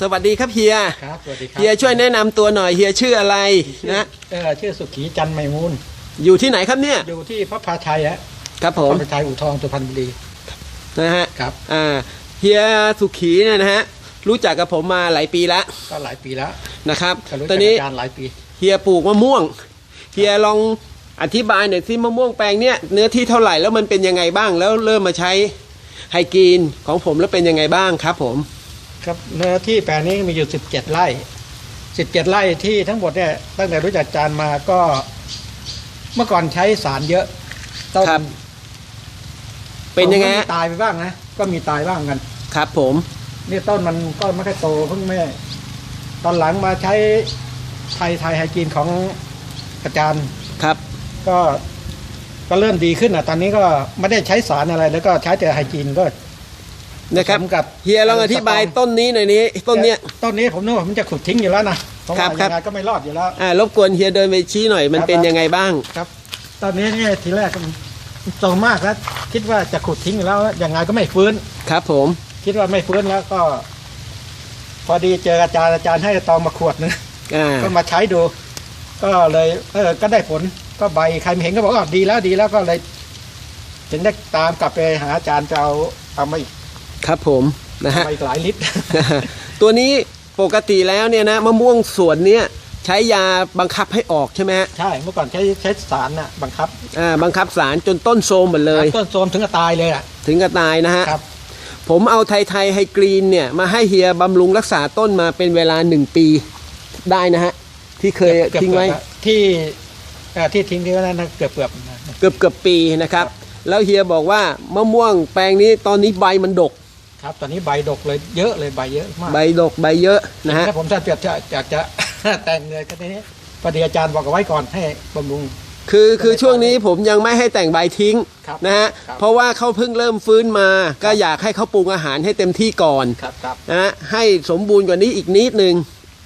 สวัสดีครับเฮียครับสวัสดีครับเฮียช่วยแนะนำตัวหน่อยเฮียชื่ออะไรนะเออชื่อสุขีจันทร์ไมมูล อยู่ที่ไหนครับเนี่ยอยู่ที่พระพาชัยฮะครับพผมระพาชัยอู่ทองสุพรรณบุรีนะฮะครับ อ่าเฮียสุขีเนี่ยนะฮะรู้จักกับผมมาหลายปีแล้วก็หลายปีแล้วนะครับก็รู้ตจัอกนนี้อาจารย์หลายปี เฮียปลูกมะม่วงเฮียลองอธิบายหน่อยสิมะม่วงแปลงเนี่ยเนื้อที่เท่าไหร่แล้วมันเป็นยังไงบ้างแล้วเริ่มมาใช้ไฮกรีนของผมแล้วเป็นยังไงบ้างครับผม ครับเนื้อที่แปลงนี้มีอยู่ 17 ไร่ 17 ไร่ที่ทั้งหมดเนี่ยตั้งแต่รู้จักอาจารย์มาก็เมื่อก่อนใช้สารเยอะต้นครับ เป็นยังไงก็ฮะมีตายไปบ้างนะก็มีตายบ้างกัน ครับผม นี่ต้นมันก็ไม่ค่อยโตเพิ่งแม่ตอนหลังมาใช้ไทยไทยไฮจีนของอาจารย์ ครับ ก็ก็เริ่มดีขึ้นอะ ตอนนี้ก็ไม่ได้ใช้สารอะไร แล้วก็ใช้แต่ไฮจีนก็ นะครับผสมกับเฮียลองอธิบายต้นนี้หน่อยนี้ต้นเนี้ยต้นนี้ผมนึกว่ามันจะขุดทิ้งอยู่แล้วนะเพราะครัว่าบครับยังไงก็ไม่รอดอยู่แล้วอ่ารบกวนเฮียเดินไปชี้หน่อยมันครับเป็นยังไงบ้างครับ ตอนนี้เนี่ยทีแรกก็โตมากแล้วคิดว่าจะขุดทิ้งอยู่แล้วยังไงก็ไม่ฟื้นครับ ผม คิดว่าไม่ฟื้นแล้วก็ พอดีเจออาจารย์อาจารย์ให้ตองมาขวดหนึงอ่าก็มาใช้ดู ก็เลยเออก็ได้ผลก็ใบใครไม่เห็นก็บอกว่าดีแล้วดีแล้วก็เลยถึงได้ตามกลับไปหาอาจารย์จะเอาเอามาอีก ครับผมนะฮะเอามาอีกหลายลิตร ตัวนี้ปกติแล้วเนี่ยนะมะม่วงสวนเนี้ยใช้ยาบังคับให้ออกใช่ไหมฮะใช่เมื่อก่อนใช้ใช้สารน่ะบังคับอ่าบังคับสารจนต้นโทรมหมดเลยต้นโทรมถึงกับตายเลยอะถึงกับตายนะฮะครับผมเอาไทยไทยไฮกรีนเนี่ยมาให้เฮียบำรุงรักษาต้นมาเป็นเวลาหนึ่งปีได้นะฮะที่เคยเกือบทิ้งไว้เกือบที่เอ่อที่ทิ้งที่ว่านั้นนะเกือบเกือบนะเกือบเกือบปีนะครับ แล้วเฮียบอกว่ามะม่วงแปลงนี้ตอนนี้ใบมันดก ครับตอนนี้ใบดกเลยเยอะเลยใบเยอะมากใบดกใบเยอะนะฮะถ้าผมจะจะอยากจะแต่งเลยก็ทีนี้พอดีอาจารย์บอกเอาไว้ก่อนให้บำรุงคือคือช่วงนี้ผมยังไม่ให้แต่งใบทิ้งครับนะฮะครับเพราะว่าเขาเพิ่งเริ่มฟื้นมา ก็อยากให้เขาปรุงอาหารให้เต็มที่ก่อนครับครับนะฮะให้สมบูรณ์กว่านี้อีกนิดนึง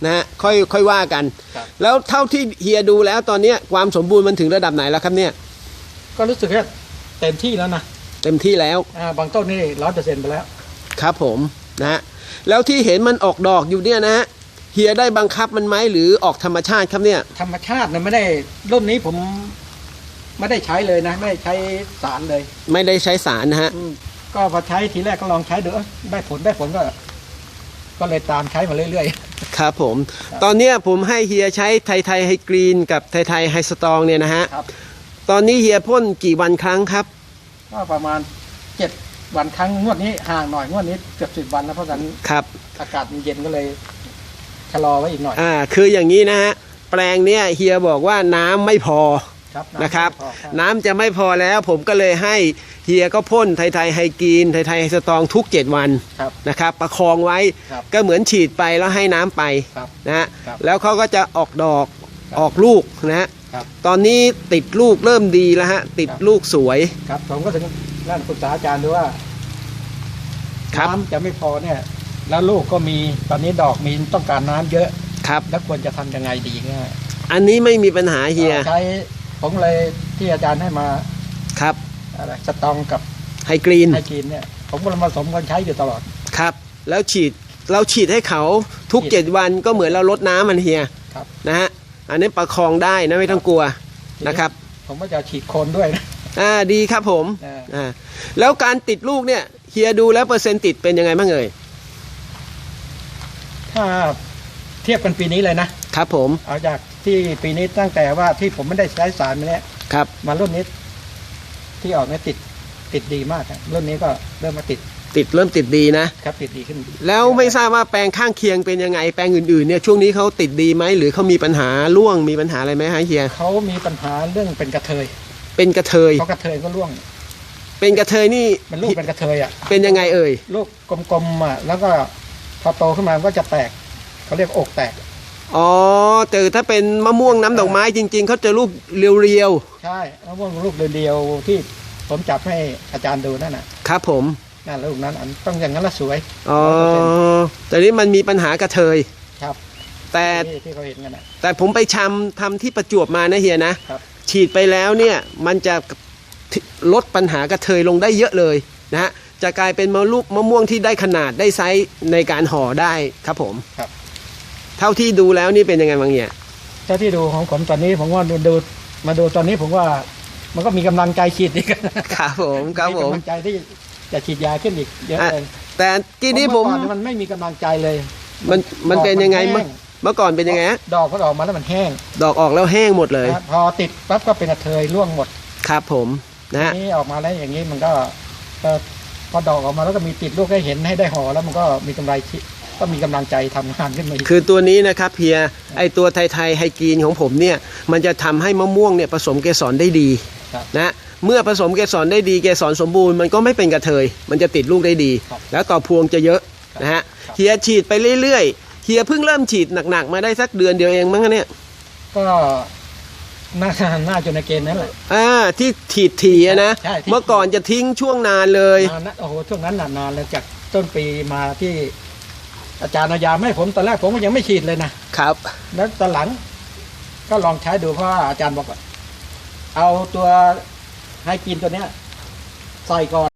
นะฮะค่อยค่อยว่ากันครับแล้วเท่าที่เฮียดูแล้วตอนเนี้ยความสมบูรณ์มันถึงระดับไหนแล้วครับเนี่ย ก็รู้สึกว่าเต็มที่แล้วนะเต็มที่แล้วอ่าบางต้นนี่ร้อยเปอร์เซ็นต์ไปแล้ว ครับผมนะฮะแล้วที่เห็นมันออกดอกอยู่เนี่ยนะฮะเฮียได้บังคับมันไหมหรือออกธรรมชาติครับเนี่ย ธรรมชาติเนี่ยไม่ได้รุ่นนี้ผมไม่ได้ใช้เลยนะ ไม่ได้ใช้สารเลย ไม่ได้ใช้สารนะฮะอืมก็พอใช้ทีแรกก็ลองใช้ดูเอ้ยได้ผลได้ผลก็ ก็เลยตามใช้มาเรื่อยครับผม ตอนเนี้ยผมให้เฮียใช้ไทยไทยไฮกรีน กับไทยไทยไฮสตรองเนี่ยนะฮะๆครับ ตอนนี้เฮียพ่นกี่วันครั้งครับ ก็ประมาณเจ็ด วันครั้งงวดนี้ห่างหน่อยงวดนี้เกือบสิบวันแล้วเพราะฉะนั้นครับ อากาศมันเย็นก็เลยชะลอไว้อีกหน่อย อ่า คืออย่างนี้นะฮะ แปลงเนี้ยเฮียบอกว่าน้ำไม่พอครับนะครับำไม่พอครับน้ำจะไม่พอแล้วผมก็เลยให้เฮียก็พ่นไทยไทยไฮกรีนไทยไทยไฮสตรองทุก 7 วันครับนะครับ ประคองไว้ครับก็เหมือนฉีดไปแล้วให้น้ำไปครับนะฮะครับแล้วเขาก็จะออกดอกครับออกลูกนะฮะครับตอนนี้ติดลูกเริ่มดีแล้วฮะติดครับลูกสวยครับผมก็ถึง นั่นปรึกษาอาจารย์ดูว่าครับ น้ำจะไม่พอเนี่ย แล้วลูกก็มีตอนนี้ดอกมีต้องการน้ำเยอะ ครับ แล้วควรจะทำยังไงดีเนี่ยอันนี้ไม่มีปัญหาเฮียใช้ผมเลยที่อาจารย์ให้มาครับ อะไรสตองกับไฮกรีนไฮกีนเนี่ย ผมก็ผสมกันใช้อยู่ตลอด ครับ แล้วฉีดเราฉีดให้เขาทุกฉีดเจ็ดวันก็เหมือนเราลดน้ำมันเฮียครับ นะฮะอันนี้ประคองได้นะไม่ต้องกลัวนะครับ ผมก็จะฉีดโคนด้วยนะ อ่าดีครับผมเอออ่าแล้วการติดลูกเนี่ยเฮียดูแล้วเปอร์เซ็นต์ติดเป็นยังไงบ้างเอ่ยถ้าเทียบกันปีนี้เลยนะ ครับผมเอาจากที่ปีนี้ตั้งแต่ว่าที่ผมไม่ได้ใช้สารมาเนี่ยครับ มารุ่นนี้ ที่ออกเนี่ยติดติดดีมากอะรุ่นนี้ก็เริ่มมาติดติดเริ่มติดดีนะ ครับติดดีขึ้นแล้วไม่ทราบว่าแปลงข้างเคียงเป็นยังไงแปลงอื่นๆเนี่ยช่วงนี้เขาติดดีไหมหรือเขามีปัญหาร่วงมีปัญหาอะไรไหมฮะเฮียเขามีปัญหาเรื่องเป็นกระเทย เป็นกระเทย เพราะกระเทยก็ร่วง เป็นกระเทยนี่มันลูกเป็นกระเทยอะ เป็นยังไงเอ่ย ลูกกลมๆอะ แล้วก็พอโตขึ้นมามันก็จะแตก เขาเรียกอกแตก อ๋อแต่ถ้าเป็นมะม่วงน้ำดอกไม้จริง ๆ เขาจะลูกเรียวใช่มะม่วงลูกเดียวๆที่ผมจับให้อาจารย์ดูนั่นน่ะๆ ครับผม นั่นลูกนั้นอันต้องอย่างนั้นละสวย อ๋อ แต่นี้มันมีปัญหากระเทย ครับแต่ที่ที่เขาเห็นกันน่ะ แต่ผมไปชำทำที่ประจวบมานะเฮียนะ ครับ ฉีดไปแล้วเนี่ยมันจะลดปัญหากระเทยลงได้เยอะเลยนะฮะจะกลายเป็นมะลูกมะม่วงที่ได้ขนาดได้ไซส์ในการห่อได้ครับผมครับ เท่าที่ดูแล้วนี่เป็นยังไงบางเนี่ยเจ้าที่ดูของผมตอนนี้ผมว่าดูดูมาดูตอนนี้ผมว่ามันก็มีกำลังใจฉีดอีกครับผมครับผมกำลังใจที่จะฉีดยาขึ้นอีกเยอะอะเลยแต่กี้นี้ผมเอก่อนมันไม่มีกำลังใจเลย มันมันเป็นยังไงดอกเมื่อ เมื่อก่อนเป็นยังไงฮะดอกก็ออกมาแล้วมันแห้ง ดอกออกแล้วแห้งหมดเลยนะพอติดปั๊บก็เป็นกระเทยร่วงหมด ครับผมนะฮะนี่ออกมาแล้วอย่างนี้มันก็เอ่อพอดอกออกมาแล้วก็มีติดลูกให้เห็นให้ได้ห่อแล้วมันก็มีกำไรที่ก็มีกำลังใจทำงานขึ้นมาอีกคือตัวนี้นะครับเพียไอตัวไทยไทยไฮกรีนของผมเนี่ยมันจะทำให้มะม่วงเนี่ยผสมเกสรได้ดีครับนะเมื่อผสมเกสรได้ดีเกสรสมบูรณ์มันก็ไม่เป็นกระเทย มันจะติดลูกได้ดีครับแล้วต่อพวงจะเยอะนะฮะครับเฮียฉีดไปเรื่อยๆ เฮียเพิ่งเริ่มฉีดหนักๆ มาได้สักเดือนเดียวเองมั้งเนี่ย ก็น่าน่าจะในเกณฑ์นั้นแหละ อ่าที่ฉีดถี่อะนะใช่ที่ เมื่อก่อนจะทิ้งช่วงนานเลย นานนะโอ้โหช่วงนั้นนานๆเลยจากต้นปีมาที่อาจารย์เอายาไม่ให้ผมตอนแรกผมก็ยังไม่ฉีดเลยนะครับ แล้วตอนหลัง ก็ลองใช้ดูเพราะว่าอาจารย์บอกว่าเอาตัวให้กินตัวเนี้ยใส่ก่อน